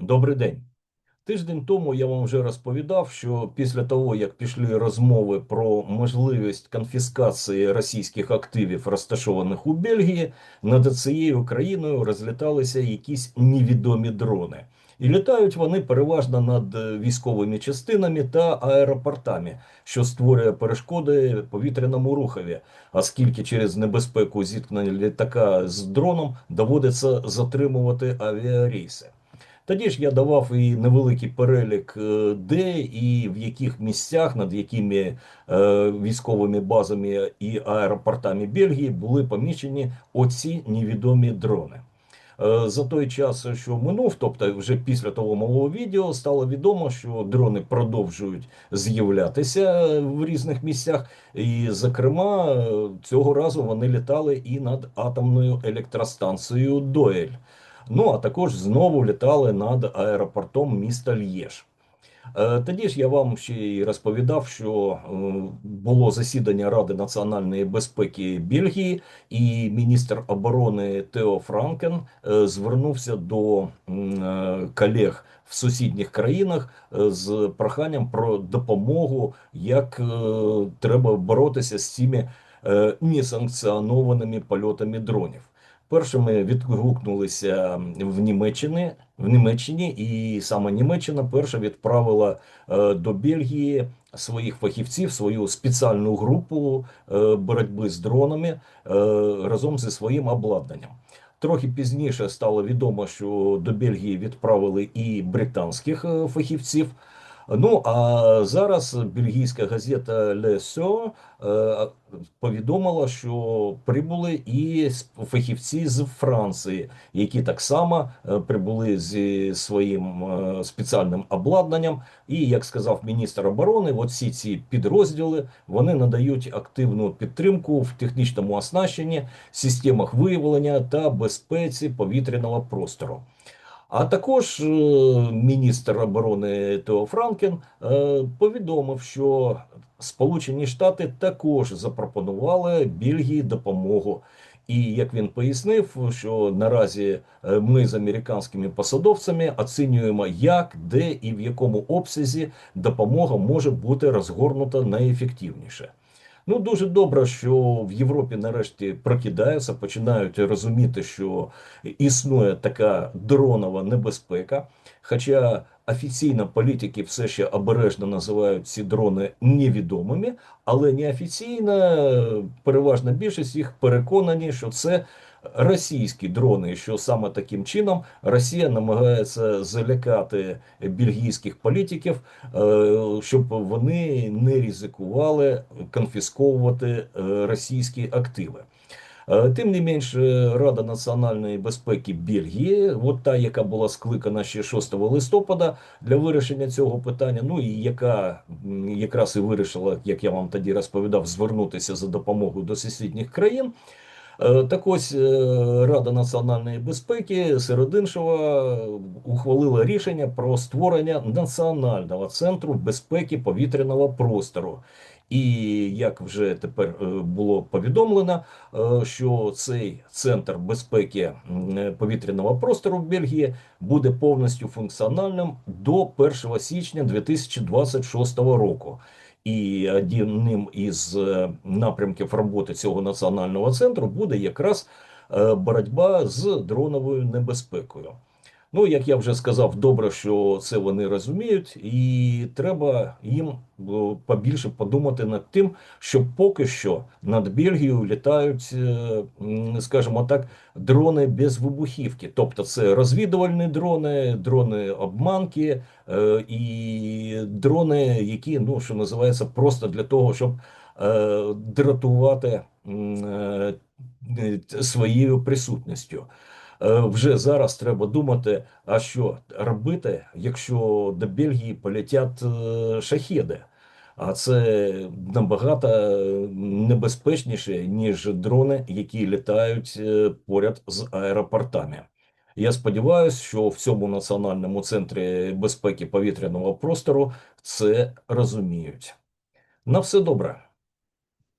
Добрий день. Тиждень тому я вам вже розповідав, що після того, як пішли розмови про можливість конфіскації російських активів, розташованих у Бельгії, над цією країною розліталися якісь невідомі дрони. І літають вони переважно над військовими частинами та аеропортами, що створює перешкоди повітряному рухові, оскільки через небезпеку зіткнення літака з дроном доводиться затримувати авіарейси. Тоді ж я давав і невеликий перелік, е, де і в яких місцях, над якими е, військовими базами і аеропортами Бельгії були помічені оці невідомі дрони. Е, За той час, що минув, тобто вже після того мого відео, стало відомо, що дрони продовжують з'являтися в різних місцях, і, зокрема, цього разу вони літали і над атомною електростанцією Доель. Ну а також знову літали над аеропортом міста Л'єж. Е, Тоді ж я вам ще й розповідав, що е, було засідання Ради національної безпеки Бельгії, і міністр оборони Тео Франкен е, звернувся до колег в сусідніх країнах з проханням про допомогу, як треба боротися з цими несанкціонованими польотами дронів. Першими відгукнулися в Німеччині, в Німеччині, і саме Німеччина перша відправила е, до Бельгії своїх фахівців, свою спеціальну групу е, боротьби з дронами е, разом зі своїм обладнанням. Трохи пізніше стало відомо, що до Бельгії відправили і британських фахівців. Ну а зараз бельгійська газета Sceau е, повідомила, що прибули і фахівці з Франції, які так само е, прибули зі своїм е, спеціальним обладнанням. І як сказав міністр оборони, всі ці підрозділи вони надають активну підтримку в технічному оснащенні, системах виявлення та безпеці повітряного простору. А також е, міністр оборони Тео Франкен е, повідомив, що Сполучені Штати також запропонували Бельгії допомогу. І як він пояснив, що наразі е, ми з американськими посадовцями оцінюємо, як, де і в якому обсязі допомога може бути розгорнута найефективніше. Ну, дуже добре, що в Європі нарешті прокидаються, починають розуміти, що існує така дронова небезпека. Хоча офіційно політики все ще обережно називають ці дрони невідомими, але неофіційно переважна більшість їх переконані, що це російські дрони, що саме таким чином Росія намагається залякати бельгійських політиків, е, щоб вони не ризикували конфісковувати е, російські активи. Е, Тим не менш, е, Рада національної безпеки Бельгії, от та, яка була скликана ще 6 листопада для вирішення цього питання, ну і яка якраз і вирішила, як я вам тоді розповідав, звернутися за допомогою до сусідніх країн. Е, Так ось Рада національної безпеки серед іншого ухвалила рішення про створення національного центру безпеки повітряного простору. І як вже тепер е, було повідомлено, е, що цей центр безпеки е, повітряного простору в Бельгії буде повністю функціональним до 1 січня 2026 року. І одним із напрямків роботи цього національного центру буде якраз боротьба з дроновою небезпекою. Ну, як я вже сказав, добре, що це вони розуміють, і треба їм е, побільше подумати над тим, що поки що над Бельгією літають, е, скажімо так, дрони без вибухівки. Тобто це розвідувальні дрони, дрони обманки е, і дрони, які, ну, що називається, просто для того, щоб дратувати своєю присутністю. Е, Вже зараз треба думати, а що робити, якщо до Бельгії полетять е, шахеди. А це набагато небезпечніше, ніж дрони, які літають е, поряд з аеропортами. Я сподіваюся, що в цьому національному центрі безпеки повітряного простору це розуміють. На все добре.